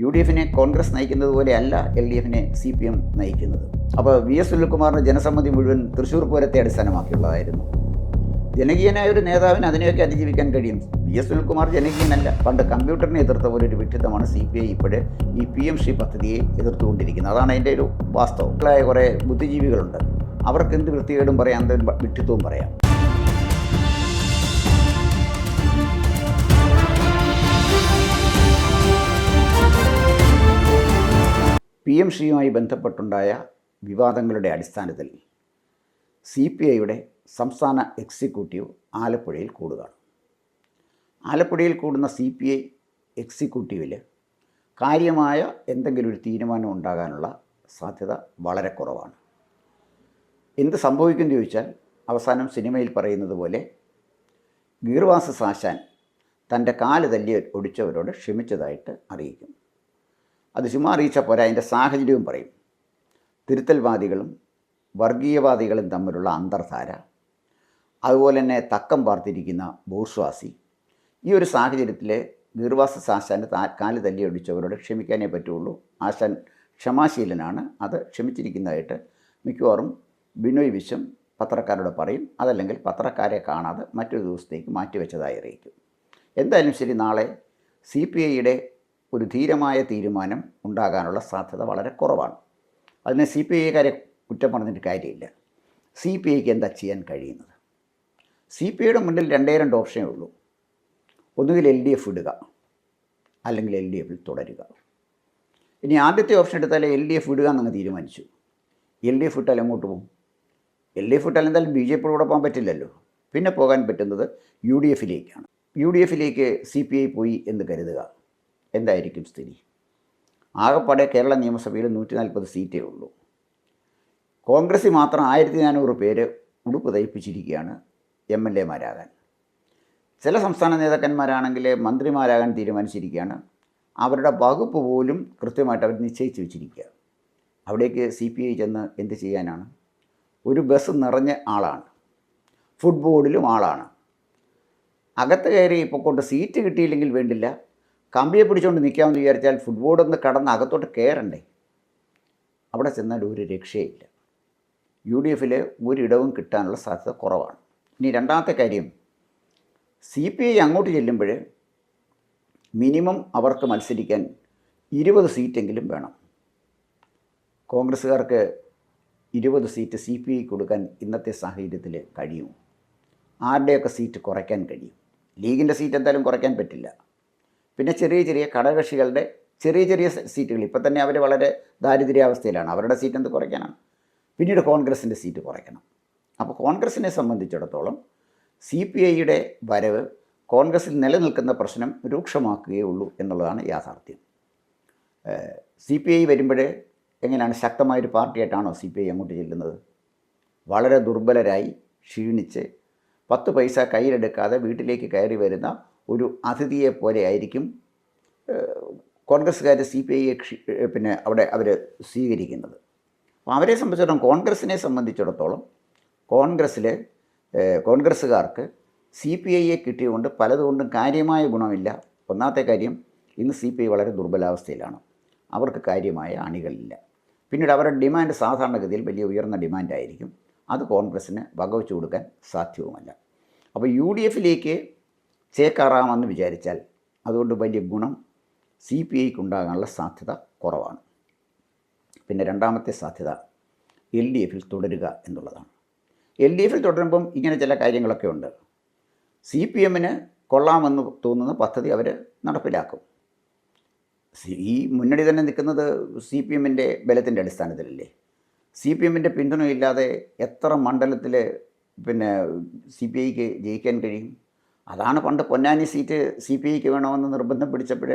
U D എഫിനെ കോൺഗ്രസ് നയിക്കുന്നത് പോലെയല്ല എൽ ഡി എഫിനെ സി പി എം നയിക്കുന്നത്. അപ്പോൾ വി എസ് സുനിൽകുമാറിന്റെ ജനസമ്മതി മുഴുവൻ തൃശ്ശൂർ പൂരത്തെ അടിസ്ഥാനമാക്കിയുള്ളതായിരുന്നു. ജനകീയനായ ഒരു നേതാവിന് അതിനെയൊക്കെ അതിജീവിക്കാൻ കഴിയും. വി എസ് സുനിൽകുമാർ ജനകീയനല്ല. പണ്ട് കമ്പ്യൂട്ടറിനെ എതിർത്ത പോലെ ഒരു വിഡിത്തമാണ് സി പി ഐ ഇപ്പോഴേ ഈ പി എം ശ്രീ പദ്ധതിയെ എതിർത്തുകൊണ്ടിരിക്കുന്നത്. അതാണ് അതിന്റെ ഒരു വാസ്തവം. കുറേ ബുദ്ധിജീവികളുണ്ട്. അവർക്ക് എന്ത് വൃത്തികേടും പറയാം എന്ത് വിഡിത്തവും പറയാം. പി എം ശ്രീയുമായി ബന്ധപ്പെട്ടുണ്ടായ വിവാദങ്ങളുടെ അടിസ്ഥാനത്തിൽ സി പി ഐയുടെ സംസ്ഥാന എക്സിക്യൂട്ടീവ് ആലപ്പുഴയിൽ കൂടുകയാണ് ആലപ്പുഴയിൽ കൂടുന്ന സി പി ഐ എക്സിക്യൂട്ടീവിൽ കാര്യമായ എന്തെങ്കിലും ഒരു തീരുമാനം ഉണ്ടാകാനുള്ള സാധ്യത വളരെ കുറവാണ്. എന്ത് സംഭവിക്കുമെന്ന് ചോദിച്ചാൽ അവസാനം സിനിമയിൽ പറയുന്നത് പോലെ ഗീർവാസ സാശാൻ തന്റെ കാൽ തല്ലി ഒടിച്ചവരോട് ക്ഷമിച്ചതായിട്ട് അറിയിക്കും. അത് ചുമ്മാ അറിയിച്ച പോരാ അതിന്റെ സാഹചര്യവും പറയും. തിരുത്തൽവാദികളും വർഗീയവാദികളും തമ്മിലുള്ള അന്തർധാര. അതുപോലെ തന്നെ തക്കം പാർത്തിരിക്കുന്ന ബൂർസ്വാസി ഈ ഒരു സാഹചര്യത്തിൽ ഗീർവാസ ആശാന്റെ കാൽ തല്ലി ഒടിച്ചവരോട് ക്ഷമിക്കാനേ പറ്റുള്ളൂ. ആശാൻ ക്ഷമാശീലനാണ്. അത് ക്ഷമിച്ചിരിക്കുന്നതായിട്ട് മിക്കവാറും ബിനോയ് വിശ്വം പത്രക്കാരോട് പറയും. അതല്ലെങ്കിൽ പത്രക്കാരെ കാണാതെ മറ്റൊരു ദിവസത്തേക്ക് മാറ്റിവെച്ചതായി അറിയിക്കും. എന്തായാലും ശരി നാളെ സി പി ഐയുടെ ഒരു ധീരമായ തീരുമാനം ഉണ്ടാകാനുള്ള സാധ്യത വളരെ കുറവാണ്. അതിനെ സി പി ഐക്കാരെ കുറ്റം പറഞ്ഞിട്ട് കാര്യമില്ല. സി പി ഐക്ക് എന്താ ചെയ്യാൻ കഴിയുന്നത്? സി പി ഐയുടെ മുന്നിൽ രണ്ടേ രണ്ട് ഓപ്ഷനേ ഉള്ളൂ. ഒന്നുകിൽ എൽ ഡി എഫ് ഇടുക അല്ലെങ്കിൽ എൽ ഡി എഫിൽ തുടരുക. ഇനി ആദ്യത്തെ ഓപ്ഷൻ എടുത്താൽ എൽ ഡി എഫ് ഇടുക എന്നങ്ങ് തീരുമാനിച്ചു. എൽ ഡി എഫ് ഇട്ടാൽ എങ്ങോട്ട് പോകും? എൽ ഡി എഫ് ഇട്ടാൽ എന്തായാലും ബി ജെ പിയോടെ പോകാൻ പറ്റില്ലല്ലോ. പിന്നെ പോകാൻ പറ്റുന്നത് യു ഡി എഫിലേക്കാണ്. യു ഡി എഫിലേക്ക് സി പി ഐ പോയി എന്ന് കരുതുക. എന്തായിരിക്കും സ്ഥിതി? ആകപ്പാടെ കേരള നിയമസഭയിൽ നൂറ്റി നാൽപ്പത് സീറ്റേ ഉള്ളൂ. കോൺഗ്രസ് മാത്രം ആയിരത്തി നാനൂറ് പേര് ഉടുപ്പ് തയ്പ്പിച്ചിരിക്കുകയാണ് എം എൽ എമാരാകാൻ ചില സംസ്ഥാന നേതാക്കന്മാരാണെങ്കിൽ മന്ത്രിമാരാകാൻ തീരുമാനിച്ചിരിക്കുകയാണ്. അവരുടെ വകുപ്പ് പോലും കൃത്യമായിട്ട് അവർ നിശ്ചയിച്ച് വെച്ചിരിക്കുക. അവിടേക്ക് സി പി ഐ ചെന്ന് എന്ത് ചെയ്യാനാണ്? ഒരു ബസ് നിറഞ്ഞ ആളാണ്. ഫുട്ബോളിലും ആളാണ്. അകത്ത് കയറി ഇപ്പോൾ കൊണ്ട് സീറ്റ് കിട്ടിയില്ലെങ്കിൽ വേണ്ടില്ല. കമ്പിയെ പിടിച്ചുകൊണ്ട് നിൽക്കാമെന്ന് വിചാരിച്ചാൽ ഫുട്ബോളൊന്ന് കടന്ന് അകത്തോട്ട് കയറണ്ടേ അവിടെ ചെന്നാൽ ഒരു രക്ഷയില്ല യു ഡി എഫിൽ ഒരിടവും കിട്ടാനുള്ള സാധ്യത കുറവാണ്. ഇനി രണ്ടാമത്തെ കാര്യം സി പി ഐ അങ്ങോട്ട് ചെല്ലുമ്പോൾ മിനിമം അവർക്ക് മത്സരിക്കാൻ ഇരുപത് സീറ്റെങ്കിലും വേണം. കോൺഗ്രസ്സുകാർക്ക് ഇരുപത് സീറ്റ് സി പി ഐ കൊടുക്കാൻ ഇന്നത്തെ സാഹചര്യത്തിൽ കഴിയും. ആരുടെയൊക്കെ സീറ്റ് കുറയ്ക്കാൻ കഴിയും? ലീഗിന്റെ സീറ്റ് എന്തായാലും കുറയ്ക്കാൻ പറ്റില്ല. പിന്നെ ചെറിയ ചെറിയ ഘടകകക്ഷികളുടെ ചെറിയ ചെറിയ സീറ്റുകൾ. ഇപ്പം തന്നെ അവർ വളരെ ദാരിദ്ര്യാവസ്ഥയിലാണ്. അവരുടെ സീറ്റ് എന്ത് കുറയ്ക്കാനാണ്? പിന്നീട് കോൺഗ്രസിന്റെ സീറ്റ് കുറയ്ക്കണം. അപ്പോൾ കോൺഗ്രസിനെ സംബന്ധിച്ചിടത്തോളം സി പി ഐയുടെ വരവ് കോൺഗ്രസിൽ നിലനിൽക്കുന്ന പ്രശ്നം രൂക്ഷമാക്കുകയേ ഉള്ളൂ എന്നുള്ളതാണ് യാഥാർത്ഥ്യം. സി പി ഐ വരുമ്പോഴേ എങ്ങനെയാണ്? ശക്തമായൊരു പാർട്ടിയായിട്ടാണോ സി പി ഐ അങ്ങോട്ട് ചെല്ലുന്നത്? വളരെ ദുർബലരായി ക്ഷീണിച്ച് പത്ത് പൈസ കയ്യിലെടുക്കാതെ വീട്ടിലേക്ക് കയറി വരുന്ന ഒരു അതിഥിയെ പോലെ ആയിരിക്കും കോൺഗ്രസ്സുകാർ സി പി ഐയെ പിന്നെ അവിടെ അവർ സ്വീകരിക്കുന്നത്. അപ്പോൾ അവരെ സംബന്ധിച്ചിടത്തോളം കോൺഗ്രസ്സിനെ സംബന്ധിച്ചിടത്തോളം കോൺഗ്രസ്സിലെ കോൺഗ്രസ്സുകാർക്ക് സി പി ഐയെ കിട്ടിയതുകൊണ്ട് പലതുകൊണ്ടും കാര്യമായ ഗുണമില്ല. ഒന്നാമത്തെ കാര്യം ഇന്ന് സി പി ഐ വളരെ ദുർബലാവസ്ഥയിലാണ്. അവർക്ക് കാര്യമായ അണികളില്ല. പിന്നീട് അവരുടെ ഡിമാൻഡ് സാധാരണഗതിയിൽ വലിയ ഉയർന്ന ഡിമാൻഡായിരിക്കും. അത് കോൺഗ്രസ്സിന് വകവെച്ചു കൊടുക്കാൻ സാധ്യവുമല്ല അപ്പോൾ യു ഡി എഫിലേക്ക് ചേക്കാറാമെന്ന് വിചാരിച്ചാൽ അതുകൊണ്ട് വലിയ ഗുണം സി പി ഐക്ക് ഉണ്ടാകാനുള്ള സാധ്യത കുറവാണ്. പിന്നെ രണ്ടാമത്തെ സാധ്യത എൽ ഡി എഫിൽ തുടരുക എന്നുള്ളതാണ്. എൽ ഡി എഫിൽ തുടരുമ്പം ഇങ്ങനെ ചില കാര്യങ്ങളൊക്കെ ഉണ്ട്. സി പി എമ്മിന് കൊള്ളാമെന്ന് തോന്നുന്ന പദ്ധതി അവർ നടപ്പിലാക്കും. ഈ മുന്നണി തന്നെ നിൽക്കുന്നത് സി പി എമ്മിന്റെ ബലത്തിന്റെ അടിസ്ഥാനത്തിലല്ലേ? സി പി എമ്മിന്റെ പിന്തുണയില്ലാതെ എത്ര മണ്ഡലത്തിൽ പിന്നെ സി പി ഐക്ക് ജയിക്കാൻ കഴിയും? അതാണ് പണ്ട് പൊന്നാനി സീറ്റ് സി പി ഐക്ക് വേണമെന്ന് നിർബന്ധം പിടിച്ചപ്പോൾ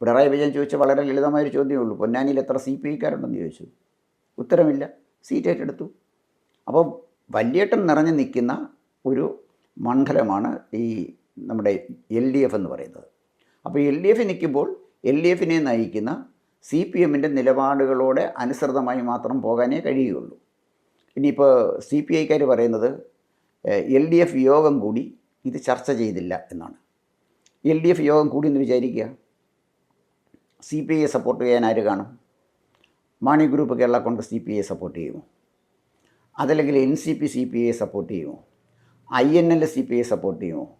പിണറായി വിജയൻ ചോദിച്ച വളരെ ലളിതമായൊരു ചോദ്യമേ ഉള്ളൂ പൊന്നാനിയിൽ എത്ര സി പി ഐക്കാരുണ്ടെന്ന് ചോദിച്ചു. ഉത്തരമില്ല. സീറ്റ് ഏറ്റെടുത്തു. അപ്പോൾ വലിയേട്ടൻ നിറഞ്ഞു നിൽക്കുന്ന ഒരു മണ്ഡലമാണ് ഈ നമ്മുടെ എൽ ഡി എഫ് എന്ന് പറയുന്നത്. അപ്പോൾ എൽ ഡി എഫ് നിൽക്കുമ്പോൾ എൽ ഡി എഫിനെ നയിക്കുന്ന സി പി എമ്മിന്റെ നിലപാടുകളോട് അനുസൃതമായി മാത്രം പോകാനേ കഴിയുകയുള്ളൂ. ഇനിയിപ്പോൾ സി പി ഐക്കാർ പറയുന്നത് എൽ ഡി എഫ് യോഗം കൂടി ഇത് ചർച്ച ചെയ്തില്ല എന്നാണ്. എൽ ഡി എഫ് യോഗം കൂടി എന്ന് വിചാരിക്കുക? സി പി ഐയെ സപ്പോർട്ട് ചെയ്യാൻ ആര് കാണും? Mani group Kerala Congress C P ഐയെ സപ്പോർട്ട് ചെയ്യുമോ? അതല്ലെങ്കിൽ N C P C P ഐയെ സപ്പോർട്ട് ചെയ്യുമോ? I N L C P ഐയെ സപ്പോർട്ട് ചെയ്യുമോ?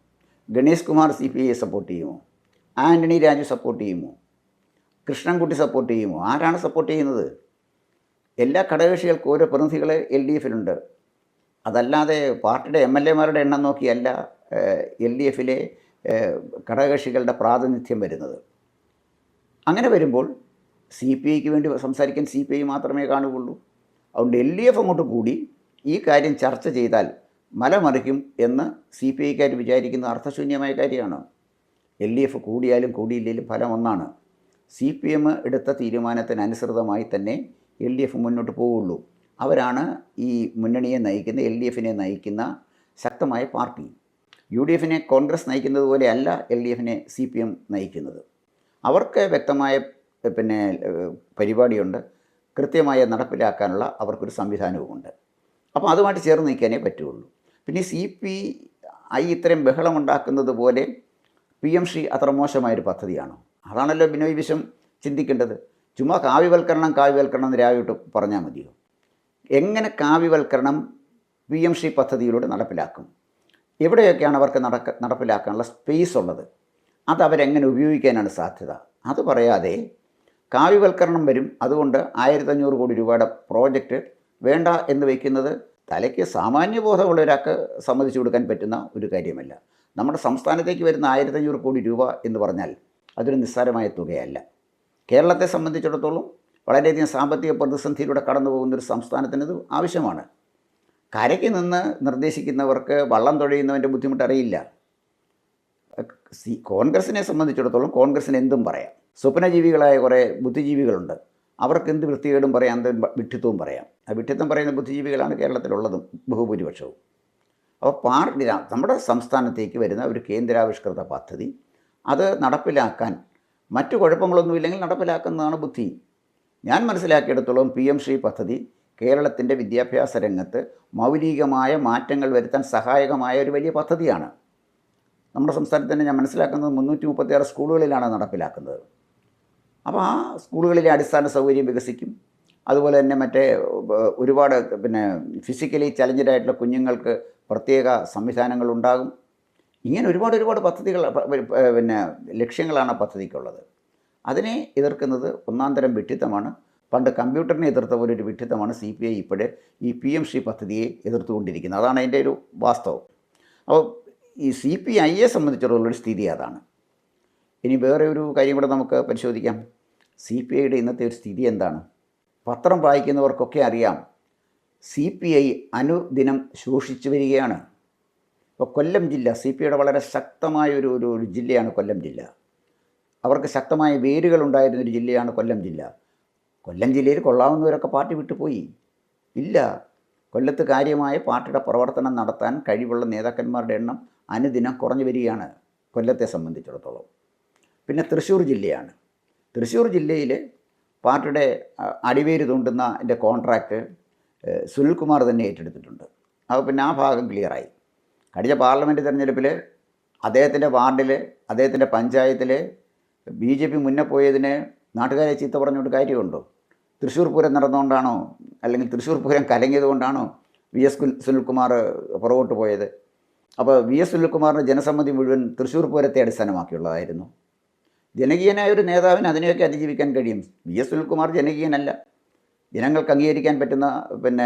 ഗണേഷ് കുമാർ സി പി ഐയെ സപ്പോർട്ട് ചെയ്യുമോ? ആന്റണി രാജു സപ്പോർട്ട് ചെയ്യുമോ? കൃഷ്ണൻകുട്ടി സപ്പോർട്ട് ചെയ്യുമോ? ആരാണ് സപ്പോർട്ട് ചെയ്യുന്നത്? എല്ലാ ഘടകകക്ഷികൾക്കും ഓരോ പ്രതിനിധികൾ എൽ ഡി എഫിലുണ്ട്. അതല്ലാതെ പാർട്ടിയുടെ എം എൽ എമാരുടെ എണ്ണം നോക്കിയല്ല. എൽ ഡി എഫിലെ ഘടകകക്ഷികളുടെ പ്രാതിനിധ്യം വരുന്നത്. അങ്ങനെ വരുമ്പോൾ സി പി ഐക്ക് വേണ്ടി സംസാരിക്കാൻ സി പി ഐ മാത്രമേ കാണുകയുള്ളൂ. അതുകൊണ്ട് എൽ ഡി എഫ് അങ്ങോട്ട് കൂടി ഈ കാര്യം ചർച്ച ചെയ്താൽ മലമറിക്കും എന്ന് സി പി ഐക്കാർ വിചാരിക്കുന്ന അർത്ഥശൂന്യമായ കാര്യമാണ്. എൽ ഡി എഫ് കൂടിയാലും കൂടിയില്ലെങ്കിലും ഫലം ഒന്നാണ്. സി പി എം എടുത്ത തീരുമാനത്തിനനുസൃതമായി തന്നെ എൽ ഡി എഫ് മുന്നോട്ട് പോവുള്ളൂ. അവരാണ് ഈ മുന്നണിയെ നയിക്കുന്ന എൽ ഡി എഫിനെ നയിക്കുന്ന ശക്തമായ പാർട്ടി. യു ഡി എഫിനെ കോൺഗ്രസ് നയിക്കുന്നത് പോലെയല്ല എൽ ഡി എഫിനെ സി പി എം നയിക്കുന്നത്. അവർക്ക് വ്യക്തമായ പിന്നെ പരിപാടിയുണ്ട്. കൃത്യമായി നടപ്പിലാക്കാനുള്ള അവർക്കൊരു സംവിധാനവുമുണ്ട്. അപ്പോൾ അതുമായിട്ട് ചേർന്ന് നിൽക്കാനേ പറ്റുള്ളൂ. പിന്നെ സി പി ഐ ഇത്രയും ബഹളമുണ്ടാക്കുന്നത് പോലെ പി എം ശ്രീ അത്ര മോശമായൊരു പദ്ധതിയാണോ? അതാണല്ലോ ബിനോയ് വിശം ചിന്തിക്കേണ്ടത്. ചുമ്മാ കാവ്യവൽക്കരണം കാവ്യവൽക്കരണം എന്ന് രാവിട്ട് പറഞ്ഞാൽ മതിയോ? എങ്ങനെ കാവ്യവൽക്കരണം പി എം ശ്രീ പദ്ധതിയിലൂടെ നടപ്പിലാക്കും? എവിടെയൊക്കെയാണ് അവർക്ക് നടക്ക നടപ്പിലാക്കാനുള്ള സ്പേസ് ഉള്ളത്? അത് അവരെങ്ങനെ ഉപയോഗിക്കാനാണ് സാധ്യത? അത് പറയാതെ കാവ്യവൽക്കരണം വരും. അതുകൊണ്ട് ആയിരത്തഞ്ഞൂറ് കോടി രൂപയുടെ പ്രോജക്റ്റ് വേണ്ട എന്ന് വയ്ക്കുന്നത് തലയ്ക്ക് സാമാന്യബോധമുള്ള ഒരാൾക്ക് സമ്മതിച്ചു കൊടുക്കാൻ പറ്റുന്ന ഒരു കാര്യമല്ല. നമ്മുടെ സംസ്ഥാനത്തേക്ക് വരുന്ന ആയിരത്തഞ്ഞൂറ് കോടി രൂപ എന്ന് പറഞ്ഞാൽ അതൊരു നിസ്സാരമായ തുകയല്ല. കേരളത്തെ സംബന്ധിച്ചിടത്തോളം വളരെയധികം സാമ്പത്തിക പ്രതിസന്ധിയിലൂടെ കടന്നു പോകുന്ന ഒരു സംസ്ഥാനത്തിനത് ആവശ്യമാണ്. കരയ്ക്ക് നിന്ന് നിർദ്ദേശിക്കുന്നവർക്ക് വള്ളം തുഴയുന്നവന്റെ ബുദ്ധിമുട്ട് അറിയില്ല സി കോൺഗ്രസിനെ സംബന്ധിച്ചിടത്തോളം കോൺഗ്രസിന് എന്തും പറയാം. സ്വപ്നജീവികളായ കുറേ ബുദ്ധിജീവികളുണ്ട്. അവർക്ക് എന്ത് വൃത്തികേടും പറയാം എന്ത് വിഡ്ഢിത്വവും പറയാം. ആ വിഡ്ഢിത്വം പറയുന്ന ബുദ്ധിജീവികളാണ് കേരളത്തിലുള്ളതും ബഹുഭൂരിപക്ഷവും. അപ്പോൾ പാർട്ടി നമ്മുടെ സംസ്ഥാനത്തേക്ക് വരുന്ന ഒരു കേന്ദ്രാവിഷ്കൃത പദ്ധതി അത് നടപ്പിലാക്കാൻ മറ്റു കുഴപ്പങ്ങളൊന്നുമില്ലെങ്കിൽ നടപ്പിലാക്കുന്നതാണ് ബുദ്ധി. ഞാൻ മനസ്സിലാക്കിയെടുത്തോളം പി എം ശ്രീ പദ്ധതി കേരളത്തിന്റെ വിദ്യാഭ്യാസ രംഗത്ത് മൗലികമായ മാറ്റങ്ങൾ വരുത്താൻ സഹായകമായ ഒരു വലിയ പദ്ധതിയാണ്. നമ്മുടെ സംസ്ഥാനത്ത് തന്നെ ഞാൻ മനസ്സിലാക്കുന്നത് മുന്നൂറ്റി മുപ്പത്തിയാറ് സ്കൂളുകളിലാണ് നടപ്പിലാക്കുന്നത്. അപ്പോൾ ആ സ്കൂളുകളിലെ അടിസ്ഥാന സൗകര്യം വികസിക്കും. അതുപോലെ തന്നെ മറ്റേ ഒരുപാട് പിന്നെ ഫിസിക്കലി ചലഞ്ചഡായിട്ടുള്ള കുഞ്ഞുങ്ങൾക്ക് പ്രത്യേക സംവിധാനങ്ങൾ ഉണ്ടാകും. ഇങ്ങനെ ഒരുപാട് ഒരുപാട് പദ്ധതികൾ പിന്നെ ലക്ഷ്യങ്ങളാണ് പദ്ധതിക്കുള്ളത്. അതിനെ എതിർക്കുന്നത് ഒന്നാം തരം വിഡ്ഢിത്തമാണ് പണ്ട് കമ്പ്യൂട്ടറിനെ എതിർത്ത പോലെ ഒരു വിഡ്ഢിത്തമാണ് സി പി ഐ ഇപ്പോഴേ ഈ പി എം ശ്രീ പദ്ധതിയെ എതിർത്തുകൊണ്ടിരിക്കുന്നത്. അതാണ് അതിന്റെ ഒരു വാസ്തവം. അപ്പോൾ ഈ സി പി ഐയെ സംബന്ധിച്ചിടത്തോളം സ്ഥിതി അതാണ്. ഇനി വേറെ ഒരു കാര്യം കൂടെ നമുക്ക് പരിശോധിക്കാം. സി പി ഐയുടെ ഇന്നത്തെ ഒരു സ്ഥിതി എന്താണ്? പത്രം വായിക്കുന്നവർക്കൊക്കെ അറിയാം സി പി ഐ അനുദിനം ശോഷിച്ചു വരികയാണ്. ഇപ്പോൾ കൊല്ലം ജില്ല സി പി ഐയുടെ വളരെ ശക്തമായ ഒരു ഒരു ജില്ലയാണ് കൊല്ലം ജില്ല. അവർക്ക് ശക്തമായ വേരുകൾ ഉണ്ടായിരുന്നൊരു ജില്ലയാണ് കൊല്ലം ജില്ല. കൊല്ലം ജില്ലയിൽ കൊള്ളാവുന്നവരൊക്കെ പാർട്ടി വിട്ടുപോയി ഇല്ല. കൊല്ലത്ത് കാര്യമായ പാർട്ടിയുടെ പ്രവർത്തനം നടത്താൻ കഴിവുള്ള നേതാക്കന്മാരുടെ എണ്ണം അനുദിനം കുറഞ്ഞു വരികയാണ് കൊല്ലത്തെ സംബന്ധിച്ചിടത്തോളം. പിന്നെ തൃശ്ശൂർ ജില്ലയാണ്. തൃശ്ശൂർ ജില്ലയിൽ പാർട്ടിയുടെ അടിവേര് തോണ്ടുന്ന എന്റെ കോൺട്രാക്റ്റ് സുനിൽകുമാർ തന്നെ ഏറ്റെടുത്തിട്ടുണ്ട്. അപ്പോൾ പിന്നെ ആ ഭാഗം ക്ലിയറായി. കഴിഞ്ഞ പാർലമെന്റ് തിരഞ്ഞെടുപ്പിൽ അദ്ദേഹത്തിന്റെ വാർഡിൽ അദ്ദേഹത്തിന്റെ പഞ്ചായത്തിൽ ബി ജെ പി മുന്നേ പോയതിന് നാട്ടുകാരെ ചീത്ത പറഞ്ഞുകൊണ്ട് കാര്യമുണ്ടോ? തൃശ്ശൂർ പൂരം നടന്നുകൊണ്ടാണോ? അല്ലെങ്കിൽ തൃശ്ശൂർ പൂരം കലങ്ങിയതുകൊണ്ടാണോ വി എസ് സുനിൽകുമാർ പുറകോട്ട് പോയത്? അപ്പോൾ വി എസ് സുനിൽകുമാറിന്റെ ജനസമ്മതി മുഴുവൻ തൃശ്ശൂർ പൂരത്തെ അടിസ്ഥാനമാക്കിയുള്ളതായിരുന്നു. ജനകീയനായ ഒരു നേതാവിന് അതിനെയൊക്കെ അതിജീവിക്കാൻ കഴിയും. വി എസ് സുനിൽകുമാർ ജനകീയനല്ല. ജനങ്ങൾക്ക് അംഗീകരിക്കാൻ പറ്റുന്ന പിന്നെ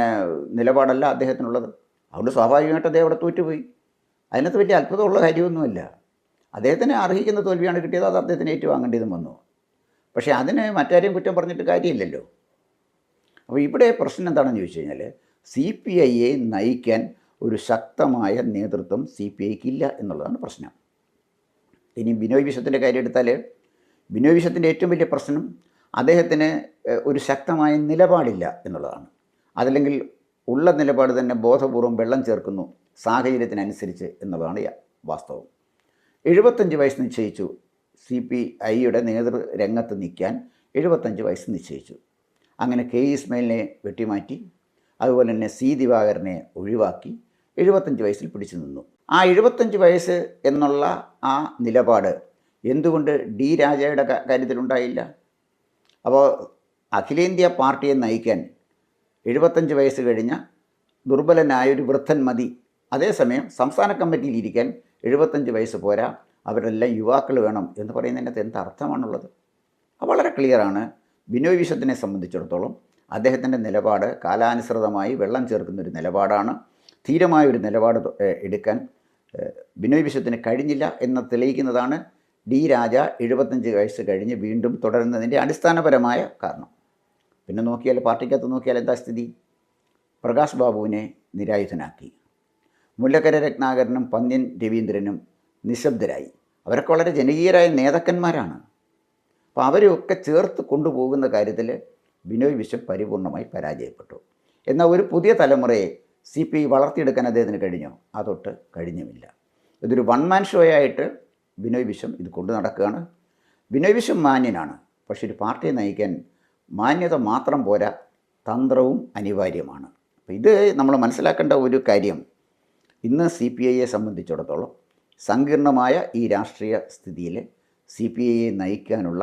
നിലപാടല്ല അദ്ദേഹത്തിനുള്ളത്. അതുകൊണ്ട് സ്വാഭാവികമായിട്ട് അദ്ദേഹം അവിടെ തോറ്റുപോയി. അതിനകത്ത് വലിയ അത്ഭുതമുള്ള കാര്യമൊന്നുമില്ല. അദ്ദേഹത്തിന് അർഹിക്കുന്ന തോൽവിയാണ് കിട്ടിയത്. അത് അദ്ദേഹത്തിന് ഏറ്റുവാങ്ങേണ്ടതും വന്നു. പക്ഷേ അതിന് മറ്റാരെയും കുറ്റം പറഞ്ഞിട്ട് കാര്യമില്ലല്ലോ. അപ്പോൾ ഇവിടെ പ്രശ്നം എന്താണെന്ന് ചോദിച്ചു കഴിഞ്ഞാൽ സി പി ഐയെ നയിക്കാൻ ഒരു ശക്തമായ നേതൃത്വം സി പി ഐക്ക് ഇല്ല എന്നുള്ളതാണ് പ്രശ്നം. ഇനി ബിനോയ് വിശ്വത്തിന്റെ കാര്യം എടുത്താൽ ബിനോയ് വിശ്വത്തിന്റെ ഏറ്റവും വലിയ പ്രശ്നം അദ്ദേഹത്തിന് ഒരു ശക്തമായ നിലപാടില്ല എന്നുള്ളതാണ്. അതല്ലെങ്കിൽ ഉള്ള നിലപാട് തന്നെ ബോധപൂർവം വെള്ളം ചേർക്കുന്നു സാഹചര്യത്തിനനുസരിച്ച് എന്നുള്ളതാണ് വാസ്തവം. എഴുപത്തഞ്ച് വയസ്സ് നിശ്ചയിച്ചു സി പി ഐയുടെ നേതൃ രംഗത്ത് നിൽക്കാൻ എഴുപത്തഞ്ച് വയസ്സ് നിശ്ചയിച്ചു. അങ്ങനെ കെ ഇസ്മയിലിനെ വെട്ടിമാറ്റി അതുപോലെ തന്നെ സി ദിവാകരനെ ഒഴിവാക്കി എഴുപത്തഞ്ച് വയസ്സിൽ പിടിച്ചു നിന്നു. ആ എഴുപത്തഞ്ച് വയസ്സ് എന്നുള്ള ആ നിലപാട് എന്തുകൊണ്ട് ഡി രാജയുടെ കാര്യത്തിലുണ്ടായില്ല? അപ്പോൾ അഖിലേന്ത്യാ പാർട്ടിയെ നയിക്കാൻ എഴുപത്തഞ്ച് വയസ്സ് കഴിഞ്ഞ ദുർബലനായ ഒരു വൃദ്ധൻ മതി. അതേസമയം സംസ്ഥാന കമ്മിറ്റിയിൽ ഇരിക്കാൻ എഴുപത്തഞ്ച് വയസ്സ് പോരാ. അവരെല്ലാം യുവാക്കൾ വേണം എന്ന് പറയുന്നതിനകത്ത് എന്ത് അർത്ഥമാണുള്ളത്? അത് വളരെ ക്ലിയറാണ് ബിനോയ് വിശ്വത്തിനെ സംബന്ധിച്ചിടത്തോളം അദ്ദേഹത്തിന്റെ നിലപാട് കാലാനുസൃതമായി വെള്ളം ചേർക്കുന്ന ഒരു നിലപാടാണ് ധീരമായ ഒരു നിലപാട് എടുക്കാൻ ബിനോയ് വിശ്വത്തിന് കഴിഞ്ഞില്ല എന്ന് തെളിയിക്കുന്നതാണ് ഡി രാജ എഴുപത്തഞ്ച് വയസ്സ് കഴിഞ്ഞ് വീണ്ടും തുടരുന്നതിന്റെ അടിസ്ഥാനപരമായ കാരണം. പിന്നെ നോക്കിയാൽ പാർട്ടിക്കകത്ത് നോക്കിയാൽ എന്താ സ്ഥിതി? പ്രകാശ് ബാബുവിനെ നിരായുധനാക്കി. മുല്ലക്കര രത്നാകരനും പന്ന്യൻ രവീന്ദ്രനും നിശബ്ദരായി. അവരൊക്കെ വളരെ ജനകീയരായ നേതാക്കന്മാരാണ്. അപ്പോൾ അവരെയൊക്കെ ചേർത്ത് കൊണ്ടുപോകുന്ന കാര്യത്തിൽ ബിനോയ് വിശ്വം പരിപൂർണമായി പരാജയപ്പെട്ടു. എന്നാൽ ഒരു പുതിയ തലമുറയെ സി പി വളർത്തിയെടുക്കാൻ അദ്ദേഹത്തിന് കഴിഞ്ഞോ? അതൊട്ട് കഴിഞ്ഞുമില്ല. ഇതൊരു വൺ മാൻ ഷോ ആയിട്ട് ബിനോയ് വിശ്വം ഇത് കൊണ്ടു നടക്കുകയാണ്. ബിനോയ് വിശ്വം മാന്യനാണ്. പക്ഷേ ഒരു പാർട്ടിയെ നയിക്കാൻ മാന്യത മാത്രം പോരാ തന്ത്രവും അനിവാര്യമാണ്. അപ്പോൾ ഇത് നമ്മൾ മനസ്സിലാക്കേണ്ട ഒരു കാര്യം. ഇന്ന് സി പി ഐയെ സംബന്ധിച്ചിടത്തോളം സങ്കീർണമായ ഈ രാഷ്ട്രീയ സ്ഥിതിയിൽ സി പി ഐയെ നയിക്കാനുള്ള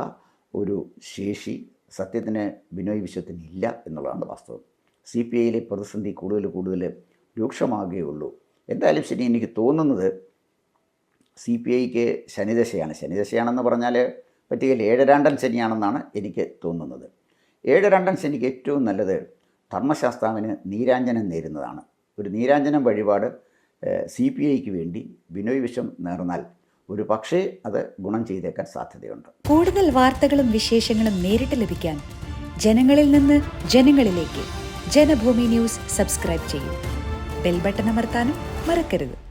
ഒരു ശേഷി സത്യത്തിന് ബിനോയ് വിശ്വത്തിന് ഇല്ല എന്നുള്ളതാണ് വാസ്തവം. സി പി ഐയിലെ പ്രതിസന്ധി കൂടുതൽ കൂടുതൽ രൂക്ഷമാകുകയുള്ളൂ. എന്തായാലും ശരി എനിക്ക് തോന്നുന്നത് സി പി ഐക്ക് ശനിദശയാണ്. ശനിദശയാണെന്ന് പറഞ്ഞാൽ പറ്റികയിൽ ഏഴരാണ്ടൻ ശനിയാണെന്നാണ് എനിക്ക് തോന്നുന്നത്. ഏഴരാണ്ടൻ ശനിക്ക് ഏറ്റവും നല്ലത് ധർമ്മശാസ്താവിന് നീരാഞ്ജനം നേരുന്നതാണ്. ഒരു നീരാഞ്ജനം വഴിപാട് സി പി ഐക്ക് വേണ്ടി ബിനോയ് വിശ്വം നേർന്നാൽ ഒരു പക്ഷേ അത് ഗുണം ചെയ്തേക്കാൻ സാധ്യതയുണ്ട്. കൂടുതൽ വാർത്തകളും വിശേഷങ്ങളും നേരിട്ട് ലഭിക്കാൻ ജനങ്ങളിൽ നിന്ന് ജനങ്ങളിലേക്ക് ജനഭൂമി ന്യൂസ് സബ്സ്ക്രൈബ് ചെയ്യും. ബെൽബട്ടൺ അമർത്താനും മറക്കരുത്.